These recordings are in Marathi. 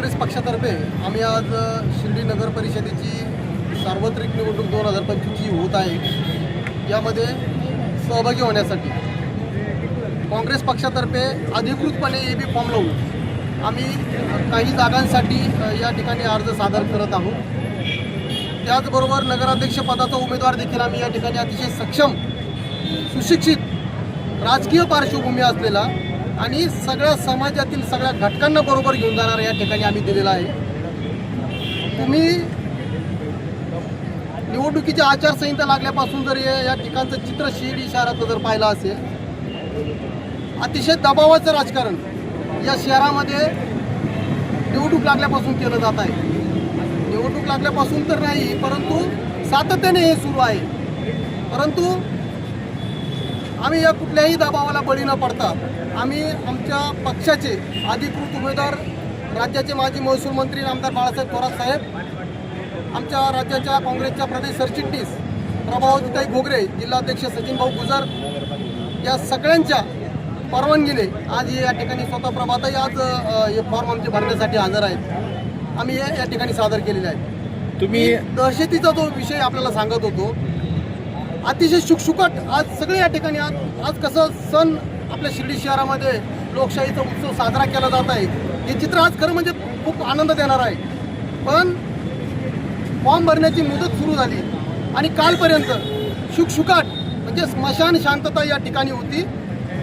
काँग्रेस पक्षातर्फे आम्ही आज शिर्डी नगर परिषदेची सार्वत्रिक निवडणूक दोन हजार पंचवीसची होत आहे. यामध्ये सहभागी होण्यासाठी काँग्रेस पक्षातर्फे अधिकृतपणे ए बी फॉर्म लावून आम्ही काही जागांसाठी या ठिकाणी अर्ज सादर करत आहोत. त्याचबरोबर नगराध्यक्षपदाचा उमेदवार देखील आम्ही या ठिकाणी अतिशय सक्षम सुशिक्षित राजकीय पार्श्वभूमी असलेला आणि सगळ्या समाजातील सगळ्या घटकांना बरोबर घेऊन जाणारा या ठिकाणी आम्ही दिलेला आहे. तुम्ही निवडणुकीची आचारसंहिता लागल्यापासून जर या ठिकाणचं चित्र शिर्डी शहराचं जर पाहिलं असेल अतिशय दबावाचं राजकारण या शहरामध्ये निवडणूक लागल्यापासून केलं जात आहे. निवडणूक लागल्यापासून तर नाही परंतु सातत्याने हे सुरू आहे. परंतु आम्ही या कुठल्याही दबावाला बळी न पडता आम्ही आमच्या पक्षाचे अधिकृत उमेदवार राज्याचे माजी महसूल मंत्री आमदार बाळासाहेब थोरात साहेब आमच्या राज्याच्या काँग्रेसच्या प्रदेश सरचिटणीस प्रभावतीताई घोगरे जिल्हाध्यक्ष सचिन भाऊ गुजर या सगळ्यांच्या परवानगीने आज हे या ठिकाणी स्वतः प्रभाताई आज हे फॉर्म आमचे भरण्यासाठी हजर आहेत. आम्ही हे या ठिकाणी सादर केलेले आहेत. तुम्ही दहशतीचा जो विषय आपल्याला सांगत होतो अतिशय शुकशुकट आज सगळे या ठिकाणी आज आज कसं सण आपल्या शिर्डी शहरामध्ये लोकशाहीचा उत्सव साजरा केला जात आहे. हे चित्र आज खरं म्हणजे खूप आनंद देणार आहे. पण फॉर्म भरण्याची मुदत सुरू झाली. आणि कालपर्यंत शुकशुकाट म्हणजे स्मशान शांतता या ठिकाणी होती.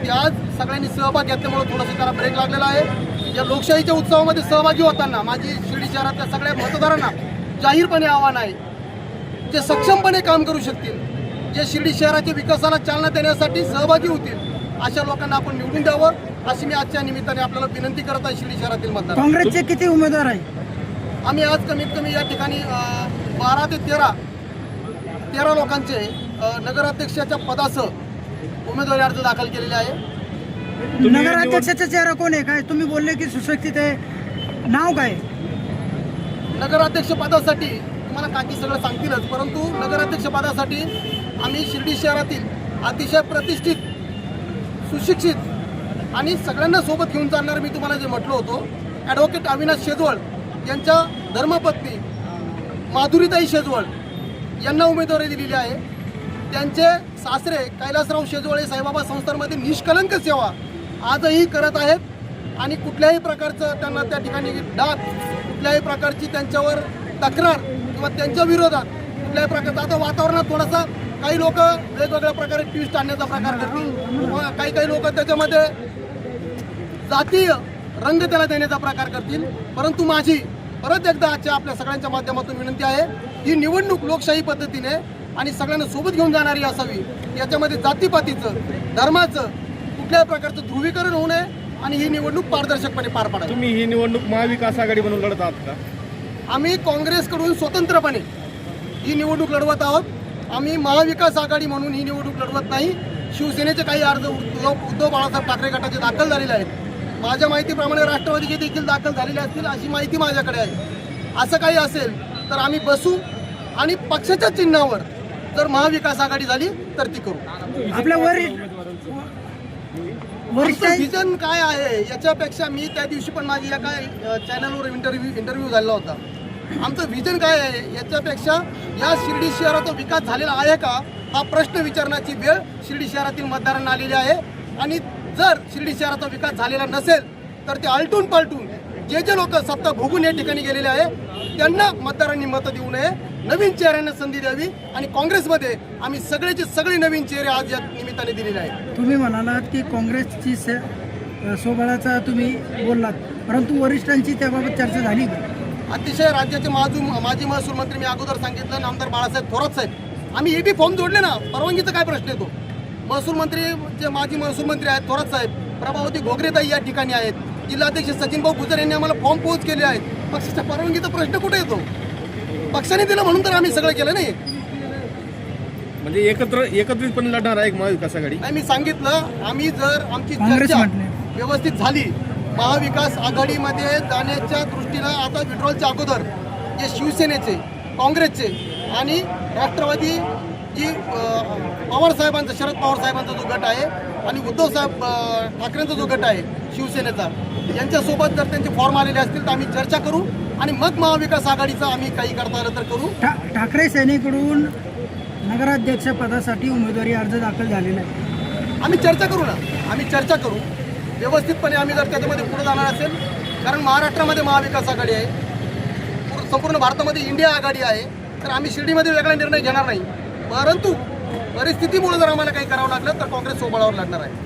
ती आज सगळ्यांनी सहभाग घेतल्यामुळे थोडंसं त्याला ब्रेक लागलेला आहे. या लोकशाहीच्या उत्सवामध्ये सहभागी होताना माझी शिर्डी शहरातल्या सगळ्या मतदारांना जाहीरपणे आव्हान आहे. जे सक्षमपणे काम करू शकतील जे शिर्डी शहराच्या विकासाला चालना देण्यासाठी सहभागी होतील अशा लोकांना आपण निवडून द्यावं अशी मी आजच्या निमित्ताने आपल्याला विनंती करत आहे शिर्डी शहरातील मतदार काँग्रेसचे किती उमेदवार आहे? आम्ही आज कमीत कमी या ठिकाणी बारा ते तेरा तेरा लोकांचे नगराध्यक्षाच्या पदासह उमेदवारी अर्ज दाखल केलेले आहे. नगराध्यक्षाचा चेहरा कोण आहे? काय तुम्ही बोलले की सुशिक्षित आहे? नाव काय? नगराध्यक्ष पदासाठी तुम्हाला काकी सगळं सांगतीलच परंतु नगराध्यक्ष पदासाठी आम्ही शिर्डी शहरातील अतिशय प्रतिष्ठित सुशिक्षित आणि सगळ्यांना सोबत घेऊन चालणार मी तुम्हाला जे म्हटलं होतो ॲडव्होकेट अविनाश शेजवळ यांच्या धर्मपत्नी माधुरीताई शेजवळ यांना उमेदवारी दिलेली आहे. त्यांचे सासरे कैलासराव शेजवळे साईबाबा संस्थांमध्ये निष्कलंक सेवा आजही करत आहेत आणि कुठल्याही प्रकारचं त्यांना त्या ठिकाणी डाग कुठल्याही प्रकारची त्यांच्यावर तक्रार किंवा त्यांच्या विरोधात कुठल्याही प्रकारचं आता वातावरणात थोडासा काही लोक वेगवेगळ्या प्रकारे ट्विस्ट आणण्याचा प्रकार करतील काही काही लोक त्याच्यामध्ये जातीय रंग त्याला देण्याचा प्रकार करतील. परंतु माझी परत एकदा आजच्या आपल्या सगळ्यांच्या माध्यमातून विनंती आहे ही निवडणूक लोकशाही पद्धतीने आणि सगळ्यांना सोबत घेऊन जाणारी असावी. याच्यामध्ये जातीपातीचं धर्माचं कुठल्याही प्रकारचं ध्रुवीकरण होऊ नये आणि ही निवडणूक पारदर्शकपणे पार पाडावी. तुम्ही ही निवडणूक महाविकास आघाडी म्हणून लढत आहात का? आम्ही काँग्रेसकडून स्वतंत्रपणे ही निवडणूक लढवत आहोत. आम्ही महाविकास आघाडी म्हणून ही निवडणूक लढवत नाही. शिवसेनेचे काही अर्ज उद्धव उद्धव बाळासाहेब ठाकरे गटाचे दाखल झालेले आहेत. माझ्या माहितीप्रमाणे राष्ट्रवादीचे देखील दाखल झालेले असतील अशी माहिती माझ्याकडे आहे. असं काही असेल तर आम्ही बसू आणि पक्षाच्या चिन्हावर जर महाविकास आघाडी झाली तर ती करू. आपल्या वर वरिष्ठ आमचं विजन काय आहे? याच्यापेक्षा मी त्या दिवशी पण माझी एका चॅनलवर इंटरव्ह्यू इंटरव्ह्यू झालेला होता. आमचं व्हिजन काय आहे? याच्यापेक्षा या शिर्डी शहराचा विकास झालेला आहे का? हा प्रश्न विचारण्याची वेळ शिर्डी शहरातील मतदारांना आलेली आहे. आणि जर शिर्डी शहराचा विकास झालेला नसेल तर ते आलटून पालटून जे जे लोक सत्ता भोगून या ठिकाणी गेलेले आहे त्यांना मतदारांनी मतं देऊ नये नवीन चेहऱ्यांना संधी द्यावी. आणि काँग्रेसमध्ये आम्ही सगळेचे सगळे नवीन चेहरे आज या निमित्ताने दिलेले आहेत. तुम्ही म्हणालात की काँग्रेसची से सोबळाचा तुम्ही बोललात परंतु वरिष्ठांची त्याबाबत चर्चा झाली. का अतिशय राज्याचे माजू माजी महसूल मंत्री मी अगोदर सांगितलं नामदार बाळासाहेब थोरात साहेब. आम्ही एबी फॉर्म जोडले ना परवानगीचा काय प्रश्न येतो? महसूल मंत्री जे माजी महसूल मंत्री आहेत थोरात साहेब प्रभावती घोगरेताई या ठिकाणी आहेत. जिल्हाध्यक्ष सचिन भाऊ गुजर यांनी आम्हाला फॉर्म पोच केले आहेत. पक्षाच्या परवानगीचा प्रश्न कुठे येतो? पक्षाने दिलं म्हणून तर आम्ही सगळं केलं नाही. म्हणजे एकत्र एकत्रितपणे लढणार आहे एक महाविकास आघाडी? मी सांगितलं आम्ही जर आमची चर्चा. व्यवस्थित झाली महाविकास आघाडीमध्ये जाण्याच्या दृष्टीनं आता विड्रॉलच्या अगोदर जे शिवसेनेचे काँग्रेसचे आणि राष्ट्रवादी जी अं, पवार साहेबांचा शरद पवार साहेबांचा जो गट आहे आणि उद्धव साहेब अं, ठाकरेंचा जो गट आहे शिवसेनेचा यांच्यासोबत जर त्यांचे फॉर्म आलेले असतील तर आम्ही चर्चा करू आणि मग महाविकास आघाडीचं आम्ही काही करता आलं तर करू. ठाकरे सेनेकडून नगराध्यक्ष पदासाठी उमेदवारी अर्ज दाखल झालेला आहे. आम्ही चर्चा करू ना. आम्ही चर्चा करू. व्यवस्थितपणे आम्ही जर त्याच्यामध्ये पुढे जाणार असेल कारण महाराष्ट्रामध्ये महाविकास आघाडी आहे संपूर्ण भारतामध्ये इंडिया आघाडी आहे तर आम्ही शिर्डीमध्ये वेगळा निर्णय घेणार नाही. परंतु परिस्थितीमुळे जर आम्हाला काही करावं लागलं तर काँग्रेस सोबळावर लागणार आहे.